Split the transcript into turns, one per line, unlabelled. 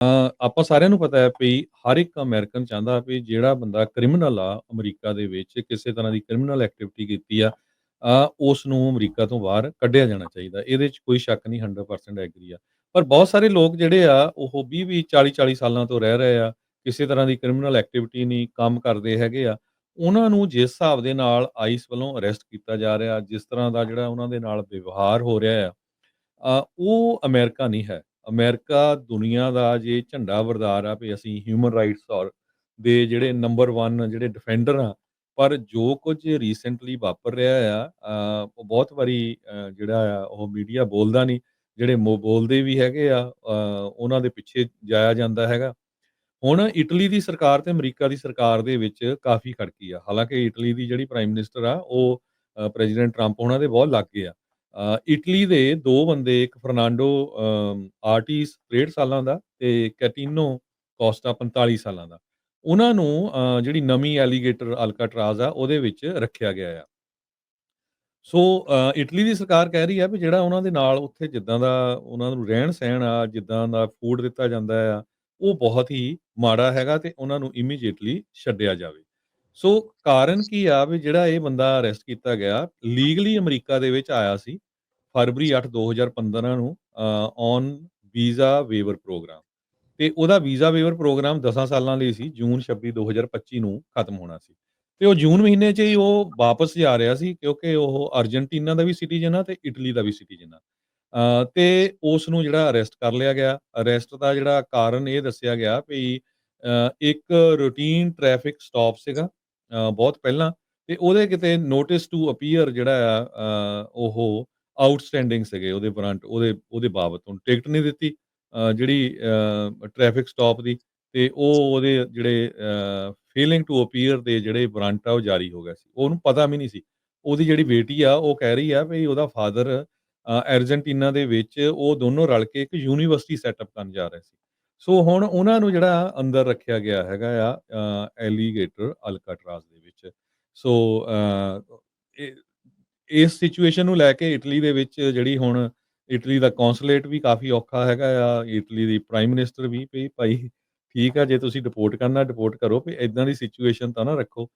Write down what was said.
ਆਪਾਂ ਸਾਰਿਆਂ ਨੂੰ ਪਤਾ ਹੈ ਵੀ ਹਰ ਇੱਕ ਅਮਰੀਕਨ ਚਾਹੁੰਦਾ ਵੀ ਜਿਹੜਾ ਬੰਦਾ ਕ੍ਰਿਮੀਨਲ ਆ ਅਮਰੀਕਾ ਦੇ ਵਿੱਚ ਕਿਸੇ ਤਰ੍ਹਾਂ ਦੀ ਕ੍ਰਿਮੀਨਲ ਐਕਟੀਵਿਟੀ ਕੀਤੀ ਆ ਉਸ ਨੂੰ ਅਮਰੀਕਾ ਤੋਂ ਬਾਹਰ ਕੱਢਿਆ ਜਾਣਾ ਚਾਹੀਦਾ। ਇਹਦੇ 'ਚ ਕੋਈ ਸ਼ੱਕ ਨਹੀਂ 100% ਐਗਰੀ ਆ। ਪਰ ਬਹੁਤ ਸਾਰੇ ਲੋਕ ਜਿਹੜੇ ਆ ਉਹ 20-20 40-40 ਸਾਲਾਂ ਤੋਂ ਰਹਿ ਰਹੇ ਆ, ਕਿਸੇ ਤਰ੍ਹਾਂ ਦੀ ਕ੍ਰਿਮੀਨਲ ਐਕਟੀਵਿਟੀ ਨਹੀਂ, ਕੰਮ ਕਰਦੇ ਹੈਗੇ ਆ। ਉਹਨਾਂ ਨੂੰ ਜਿਸ ਹਿਸਾਬ ਦੇ ਨਾਲ ਆਈਸ ਵੱਲੋਂ ਅਰੈਸਟ ਕੀਤਾ ਜਾ ਰਿਹਾ, ਜਿਸ ਤਰ੍ਹਾਂ ਦਾ ਜਿਹੜਾ ਉਹਨਾਂ ਦੇ ਨਾਲ ਵਿਵਹਾਰ ਹੋ ਰਿਹਾ ਆ ਉਹ ਅਮਰੀਕਾ ਨਹੀਂ ਹੈ। ਅਮਰੀਕਾ ਦੁਨੀਆ ਦਾ ਜੇ ਝੰਡਾ ਵਰਦਾਰ ਆ ਵੀ ਅਸੀਂ ਹਿਊਮਨ ਰਾਈਟਸ ਔਰ ਦੇ ਜਿਹੜੇ ਨੰਬਰ 1 ਜਿਹੜੇ ਡਿਫੈਂਡਰ ਆ। ਪਰ ਜੋ ਕੁਝ ਰੀਸੈਂਟਲੀ ਵਾਪਰ ਰਿਹਾ ਆ ਉਹ ਬਹੁਤ ਵਾਰੀ ਜਿਹੜਾ ਆ, ਉਹ ਮੀਡੀਆ ਬੋਲਦਾ ਨਹੀਂ। ਜਿਹੜੇ ਮੋ, ਬੋਲਦੇ ਵੀ ਹੈਗੇ ਆ ਉਹਨਾਂ ਦੇ ਪਿੱਛੇ ਜਾਇਆ ਜਾਂਦਾ ਹੈਗਾ। ਹੁਣ ਇਟਲੀ ਦੀ ਸਰਕਾਰ ਤੇ ਅਮਰੀਕਾ ਦੀ ਸਰਕਾਰ ਦੇ ਵਿੱਚ ਕਾਫੀ ਖੜਕੀ ਆ। ਹਾਲਾਂਕਿ ਇਟਲੀ ਦੀ ਜਿਹੜੀ ਪ੍ਰਾਈਮ ਮਿਨਿਸਟਰ ਆ, ਉਹ ਪ੍ਰੈਜ਼ੀਡੈਂਟ ਟਰੰਪ ਉਹਨਾਂ ਦੇ ਬਹੁਤ ਲਾਗੇ ਆ। ਇਟਲੀ ਦੇ ਦੋ ਬੰਦੇ ਇੱਕ ਫਰਨਾਂਡੋ ਅ, ਆਰਟੀਸ 63 ਸਾਲਾਂ ਦਾ ਤੇ ਕੈਟੀਨੋ ਕੋਸਟਾ 45 ਸਾਲਾਂ ਦਾ। ਉਹਨਾਂ ਨੂੰ ਜਿਹੜੀ ਨਵੀਂ ਐਲੀਗੇਟਰ ਅਲਕਾਟਰਾਜ਼ ਆ ਉਹਦੇ ਵਿੱਚ ਰੱਖਿਆ ਗਿਆ ਆ। ਸੋ ਇਟਲੀ ਦੀ ਸਰਕਾਰ ਕਹਿ ਰਹੀ ਆ ਵੀ ਜਿਹੜਾ ਉਹਨਾਂ ਦੇ ਨਾਲ ਉੱਥੇ ਜਿੱਦਾਂ ਦਾ ਉਹਨਾਂ ਨੂੰ ਰਹਿਣ-ਸਹਿਣ ਆ, ਜਿੱਦਾਂ ਦਾ ਫੂਡ ਦਿੱਤਾ ਜਾਂਦਾ ਆ, ਉਹ ਬਹੁਤ ਹੀ ਮਾੜਾ ਹੈਗਾ ਤੇ ਉਹਨਾਂ ਨੂੰ ਇਮੀਡੀਏਟਲੀ ਛੱਡਿਆ ਜਾਵੇ। ਸੋ ਕਾਰਨ ਕੀ ਆ ਵੀ ਜਿਹੜਾ ਇਹ ਬੰਦਾ ਅਰੈਸਟ ਕੀਤਾ ਗਿਆ, ਲੀਗਲੀ ਅਮਰੀਕਾ ਦੇ ਵਿੱਚ ਆਇਆ ਸੀ, ਫਰਵਰੀ 8, 2015 ਨੂੰ ਔਨ ਵੀਜ਼ਾ ਵੇਵਰ ਪ੍ਰੋਗਰਾਮ ਤੇ ਉਹਦਾ ਵੀਜ਼ਾ ਵੇਵਰ ਪ੍ਰੋਗਰਾਮ 10 ਸਾਲਾਂ ਲਈ ਸੀ, ਜੂਨ 26, 2025 ਨੂੰ ਖਤਮ ਹੋਣਾ ਸੀ ਤੇ ਉਹ ਜੂਨ ਮਹੀਨੇ 'ਚ ਹੀ ਉਹ ਵਾਪਸ ਜਾ ਰਿਹਾ ਸੀ ਕਿਉਂਕਿ ਉਹ ਅਰਜਨਟੀਨਾ ਦਾ ਵੀ ਸਿਟੀਜ਼ਨ ਆ ਤੇ ਇਟਲੀ ਦਾ ਵੀ ਸਿਟੀਜ਼ਨ ਆ। ਅ, ਤੇ ਉਸ ਨੂੰ ਜਿਹੜਾ ਅਰੈਸਟ ਕਰ ਲਿਆ ਗਿਆ। ਅਰੈਸਟ ਦਾ ਜਿਹੜਾ ਕਾਰਨ ਇਹ ਦੱਸਿਆ ਗਿਆ ਵੀ ਇੱਕ ਰੂਟੀਨ ਟ੍ਰੈਫਿਕ ਸਟਾਪ ਸੀਗਾ ਬਹੁਤ ਪਹਿਲਾਂ ਤੇ ਉਹਦੇ ਕਿਤੇ ਨੋਟਿਸ ਟੂ ਅਪੀਅਰ ਜਿਹੜਾ ਆ ਉਹ ਆਊਟਸਟੈਂਡਿੰਗ ਸੀਗੇ ਉਹਦੇ ਵਾਰੰਟ ਉਹਦੇ ਉਹਦੇ ਬਾਬਤ ਉਹਨੂੰ ਟਿਕਟ ਨਹੀਂ ਦਿੱਤੀ ਜਿਹੜੀ ਅ, ਟ੍ਰੈਫਿਕ ਸਟਾਪ ਦੀ ਤੇ ਉਹ ਉਹਦੇ ਜਿਹੜੇ ਫੇਲਿੰਗ ਟੂ ਅਪੀਅਰ ਦੇ ਜਿਹੜੇ ਵਾਰੰਟ ਆ ਉਹ ਜਾਰੀ ਹੋ ਗਿਆ ਸੀ। ਉਹਨੂੰ ਪਤਾ ਵੀ ਨਹੀਂ ਸੀ। ਉਹਦੀ ਜਿਹੜੀ ਬੇਟੀ ਆ ਉਹ ਕਹਿ ਰਹੀ ਆ ਵੀ ਉਹਦਾ ਫਾਦਰ ਅ, ਦੇ ਵਿੱਚ ਉਹ ਦੋਨੋਂ ਰਲ ਕੇ ਇੱਕ ਯੂਨੀਵਰਸਿਟੀ ਸੈਟਅਪ ਕਰਨ ਜਾ ਰਹੇ ਸੀ। ਸੋ ਹੁਣ ਉਹਨਾਂ ਨੂੰ ਜਿਹੜਾ ਅੰਦਰ ਰੱਖਿਆ ਗਿਆ ਹੈਗਾ ਆ ਅ, ਐਲੀਗੇਟਰ ਅਲਕਾਟਰਾਜ਼ ਦੇ ਵਿੱਚ। ਸੋ ਇਹ ਇਸ ਸਿਚੁਏਸ਼ਨ ਨੂੰ ਲੈ ਕੇ ਇਟਲੀ ਦੇ ਵਿੱਚ ਜਿਹੜੀ ਹੁਣ ਇਟਲੀ ਦਾ ਕੌਂਸੂਲੇਟ ਵੀ ਕਾਫੀ ਔਖਾ ਹੈਗਾ ਆ, ਇਟਲੀ ਦੀ ਪ੍ਰਾਈਮ ਮਿਨਿਸਟਰ ਵੀ ਵੀ ਭਾਈ ਠੀਕ ਆ ਜੇ ਤੁਸੀਂ ਡਿਪੋਰਟ ਕਰਨਾ ਡਿਪੋਰਟ ਕਰੋ ਵੀ ਏਦਾਂ ਦੀ ਸਿਚੁਏਸ਼ਨ ਤਾਂ ਨਾ ਰੱਖੋ।